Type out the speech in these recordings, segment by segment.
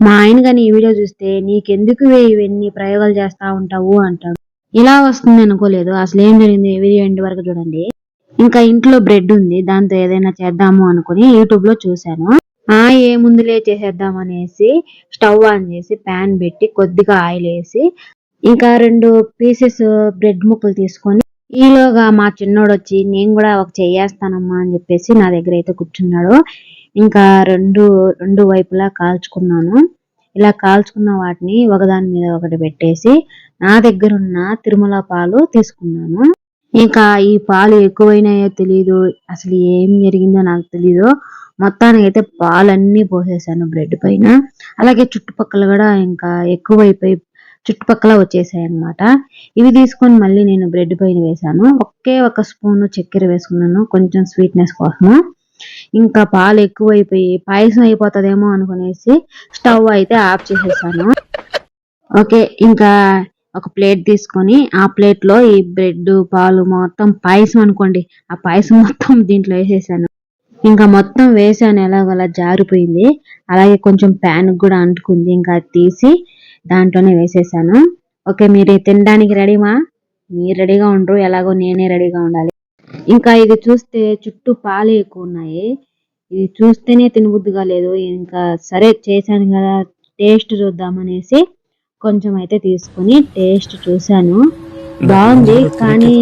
మా ఆయన కానీ ఈ వీడియో చూస్తే నీకెందుకు ఇవన్నీ ప్రయోగాలు చేస్తా ఉంటావు అంటాడు. ఇలా వస్తుంది అనుకోలేదు. అసలు ఏం జరిగింది? వీడియో ఎండ్ వరకు చూడండి. ఇంకా ఇంట్లో బ్రెడ్ ఉంది. దాంతో ఏదైనా చేద్దాము అనుకుని యూట్యూబ్లో చూశాను. ఆ ఏముందులే చేసేద్దాం అనేసి స్టవ్ ఆన్ చేసి ప్యాన్ పెట్టి కొద్దిగా ఆయిల్ వేసి ఇంకా రెండు పీసెస్ బ్రెడ్ ముక్కలు తీసుకొని ఈలోగా మా చిన్నోడు వచ్చి నేను కూడా ఒక చేయేస్తానమ్మా అని చెప్పేసి నా దగ్గర అయితే కూర్చున్నాడు. ఇంకా రెండు రెండు వైపులా కాల్చుకున్నాను. ఇలా కాల్చుకున్న వాటిని ఒకదాని మీద ఒకటి పెట్టేసి నా దగ్గర ఉన్న తిరుమల పాలు తీసుకున్నాను. ఇంకా ఈ పాలు ఎక్కువైనాయో తెలీదు అసలు ఏం జరిగిందో నాకు తెలీదు. మొత్తానికి అయితే పాలన్నీ పోసేసాను బ్రెడ్ పైన. అలాగే చుట్టుపక్కల కూడా ఇంకా ఎక్కువైపోయి చుట్టుపక్కల వచ్చేసాయి అన్నమాట ఇవి తీసుకొని మళ్ళీ నేను బ్రెడ్ పైన వేసాను ఒకే ఒక స్పూన్ చక్కెర వేసుకున్నాను కొంచెం స్వీట్నెస్ కోసము. ఇంకా పాలు ఎక్కువైపోయి పాయసం అయిపోతుందేమో అనుకునేసి స్టవ్ అయితే ఆఫ్ చేసేసాను. ఓకే ఇంకా ఒక ప్లేట్ తీసుకొని ఆ ప్లేట్లో ఈ బ్రెడ్ పాలు మొత్తం పాయసం అనుకోండి ఆ పాయసం మొత్తం దీంట్లో వేసేసాను. ఇంకా మొత్తం వేసాను ఎలాగోలా జారిపోయింది. అలాగే కొంచెం ప్యాన్ కూడా అంటుకుంది ఇంకా తీసి దాంట్లోనే వేసేసాను. ఓకే మీరు తినడానికి రెడీమా? మీరు రెడీగా ఉండరు ఎలాగో నేనే రెడీగా ఉండాలి. ఇంకా ఇది చూస్తే చుట్టూ పాలు ఎక్కువ ఉన్నాయి. ఇది చూస్తేనే తినబుద్ధిగా లేదు. ఇంకా సరే చేశాను కదా టేస్ట్ చూద్దామనేసి కొంచెం అయితే తీసుకొని టేస్ట్ చూశాను. బాగుంది కానీ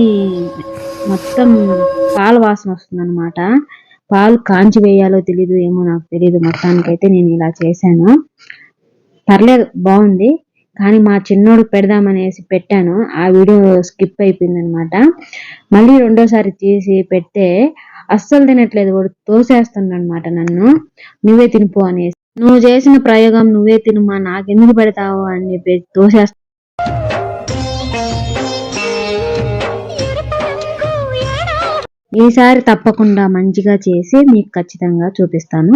మొత్తం పాల వాసన వస్తుంది పాలు కాంచి వేయాలో తెలీదు ఏమో నాకు తెలీదు. మొత్తానికైతే నేను ఇలా చేశాను. పర్లేదు బాగుంది. కానీ మా చిన్నోడు పెడదామనేసి పెట్టాను. ఆ వీడియో స్కిప్ అయిపోయింది అనమాట మళ్ళీ రెండోసారి తీసి పెడితే అస్సలు తినట్లేదు వాడు తోసేస్తున్నాడు అనమాట నన్ను. నువ్వే తినిపో అనేసి. నువ్వు చేసిన ప్రయోగం నువ్వే తినుమా నాకెందుకు పెడతావు అని చెప్పి తోసేస్తా ఈసారి తప్పకుండా మంచిగా చేసి మీకు ఖచ్చితంగా చూపిస్తాను.